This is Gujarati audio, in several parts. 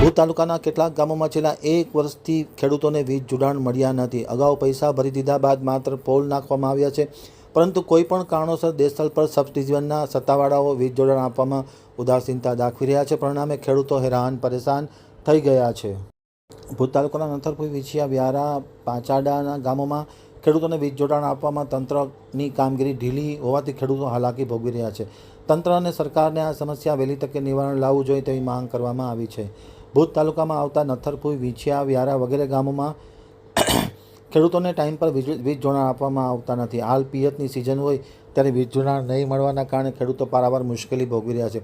ભુજ તાલુકાના કેટલાક ગામોમાં છેલ્લા એક વર્ષથી ખેડૂતોને વીજ જોડાણ મળ્યા નથી. અગાઉ પૈસા ભરી દીધા બાદ માત્ર પોલ નાખવામાં આવ્યા છે. પરંતુ કોઈપણ કારણોસર દેશસ્થળ પર સબડિવિઝનના સત્તાવાળાઓ વીજ જોડાણ આપવામાં ઉદાસીનતા દાખવી રહ્યા છે. પરિણામે ખેડૂતો હેરાન, પરેશાન થઈ ગયા છે. ભુજ તાલુકાના નથરપુર, વિછિયા, વ્યારા, પાંચાડાના ગામોમાં ખેડૂતોને વીજ જોડાણ આપવામાં તંત્રની કામગીરી ઢીલી હોવાથી ખેડૂતો હાલાકી ભોગવી રહ્યા છે. તંત્ર અને સરકારને આ સમસ્યા વહેલી તકે નિવારણ લાવવું જોઈએ તેવી માંગ કરવામાં આવી છે. ભુજ તાલુકામાં આવતા નથરપુર, વિછિયા, વ્યારા વગેરે ગામોમાં ખેડૂતોને ટાઈમ પર વીજ વીજ જોડાણ આપવામાં આવતા નથી. હાલ પિયતની સિઝન હોય ત્યારે વીજ જોડાણ નહીં મળવાના કારણે ખેડૂતો પારાવાર મુશ્કેલી ભોગવી રહ્યા છે.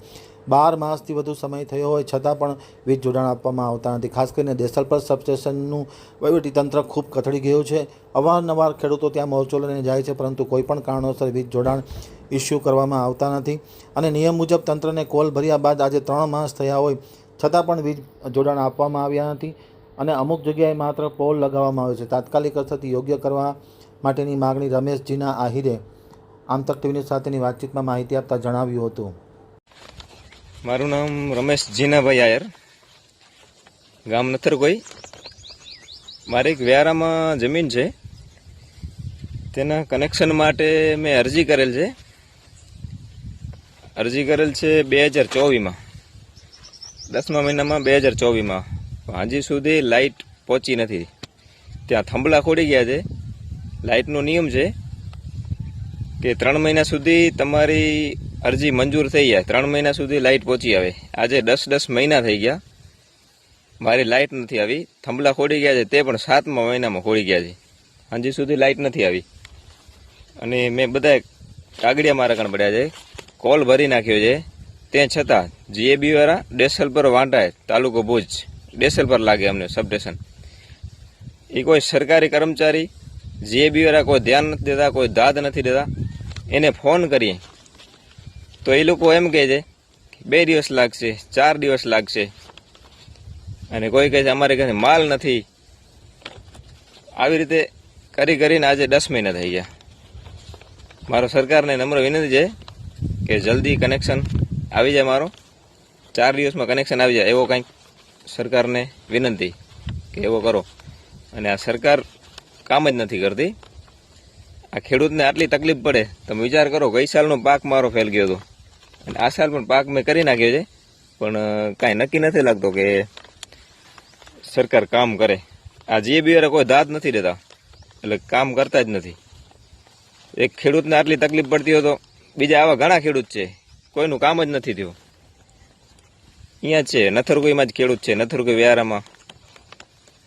બાર માસથી વધુ સમય થયો હોય છતાં પણ વીજ જોડાણ આપવામાં આવતા નથી. ખાસ કરીને દેસલ પર સબસ્ટેશનનું વહીવટીતંત્ર ખૂબ કથળી ગયું છે. અવારનવાર ખેડૂતો ત્યાં મોરચો લઈને જાય છે, પરંતુ કોઈપણ કારણોસર વીજ જોડાણ ઇસ્યુ કરવામાં આવતા નથી. અને નિયમ મુજબ તંત્રને કોલ ભર્યા બાદ આજે ત્રણ માસ થયા હોય છતાં પણ વીજ જોડાણ આપવામાં આવ્યા નથી અને અમુક જગ્યાએ માત્ર પોલ લગાવવામાં આવે છે. તાત્કાલિક અસરથી યોગ્ય કરવા માટેની માગણી રમેશજીના આહિરે આમતક ટીવીની સાથેની વાતચીતમાં માહિતી આપતા જણાવ્યું હતું. મારું નામ રમેશ જીનાભાઈ આયર. ગામ નથરકોઈ મારે એક વ્યારામાં જમીન છે. તેના કનેક્શન માટે મેં અરજી કરેલ છે. અરજી કરેલ છે બે હજાર ચોવીસમાં. દસમા મહિનામાં બે હજાર ચોવીસમાં. હજી સુધી લાઇટ પહોંચી નથી. ત્યાં થંભલા ખોડી ગયા છે. લાઇટનો નિયમ છે કે ત્રણ મહિના સુધી તમારી અરજી મંજૂર થઈ જાય. ત્રણ મહિના સુધી લાઇટ પહોંચી આવે. આજે દસ દસ મહિના થઈ ગયા. મારી લાઇટ નથી આવી. થંભલા ખોડી ગયા છે. તે પણ સાતમા મહિનામાં ખોડી ગયા છે. હજી સુધી લાઇટ નથી આવી. અને મેં બધા કાગડિયા મારા કણ પડ્યા છે. કોલ ભરી નાખ્યો છે. તે છતાં જીએબી વાળા ડેસલ પર વાંટાય તાલુકો ભુજ. ડેસલ પર લાગે અમને સબસ્ટેશન એ કોઈ સરકારી કર્મચારી જીએબી વાળા કોઈ ધ્યાન નથી દેતા, કોઈ દાદ નથી દેતા. એને ફોન કરીએ. તો એ લોકો એમ કહે છે, બે દિવસ લાગશે, ચાર દિવસ લાગશે. અને કોઈ કહે છે, અમારે ઘરે માલ નથી. આવી રીતે કરી કરીને આજે દસ મહિના થઈ ગયા. મારો સરકારને નમ્ર વિનંતી છે કે જલ્દી કનેક્શન આવી જાય મારો. ચાર દિવસમાં કનેક્શન આવી જાય, એવો કંઈક સરકારને વિનંતી કે એવો કરો. અને આ સરકાર કામ જ નથી કરતી. આ ખેડૂતને આટલી તકલીફ પડે, તમે વિચાર કરો, ગઈ સાલનો પાક મારો ફેલ ગયો હતો. અને આ સાલ પણ પાક મેં કરી નાખ્યો છે. પણ કાંઈ નક્કી નથી લાગતો કે સરકાર કામ કરે. આ જીએબી વાળા કોઈ દાદ નથી દેતા એટલે કામ કરતા જ નથી. એક ખેડૂતને આટલી તકલીફ પડતી હોય તો બીજા આવા ઘણા ખેડૂત છે. કોઈનું કામ જ નથી થયું. અહીંયા છે, નથરગોઈમાં જ ખેડૂત છે, નથરગોઈ વ્યારામાં.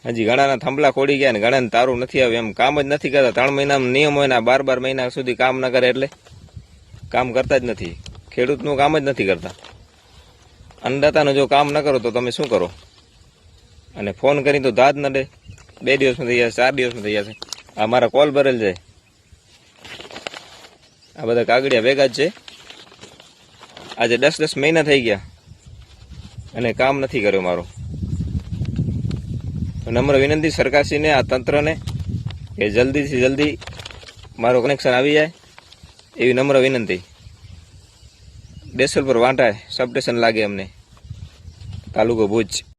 હજી ઘણાના થાંભલા ખોડી ગયા ને ઘણાને તારું નથી આવ્યું. એમ કામ જ નથી કરતા. ત્રણ મહિનામાં નિયમ હોય ને બાર બાર મહિના સુધી કામ ન કરે એટલે કામ કરતા જ નથી. ખેડૂતનું કામ જ નથી કરતા. અન્નદાતાનું જો કામ ન કરો તો તમે શું કરો? અને ફોન કરી તો દાદ ન દે. બે દિવસમાં થઈ જશે, ચાર દિવસમાં થઈ જશે. આ મારા કોલ ભરેલ છે. આ બધા કાગડિયા ભેગા જ છે. આજે દસ દસ મહિના થઈ ગયા. અને કામ નથી કર્યું મારું. નમ્ર વિનંતી સરકારશ્રીને, આ તંત્રને કે જલ્દીથી જલ્દી મારું કનેક્શન આવી જાય એવી નમ્ર વિનંતી. ડેસલ પર વાંટાય સબસ્ટેશન લાગે અમને. તાલુકો ભુજ.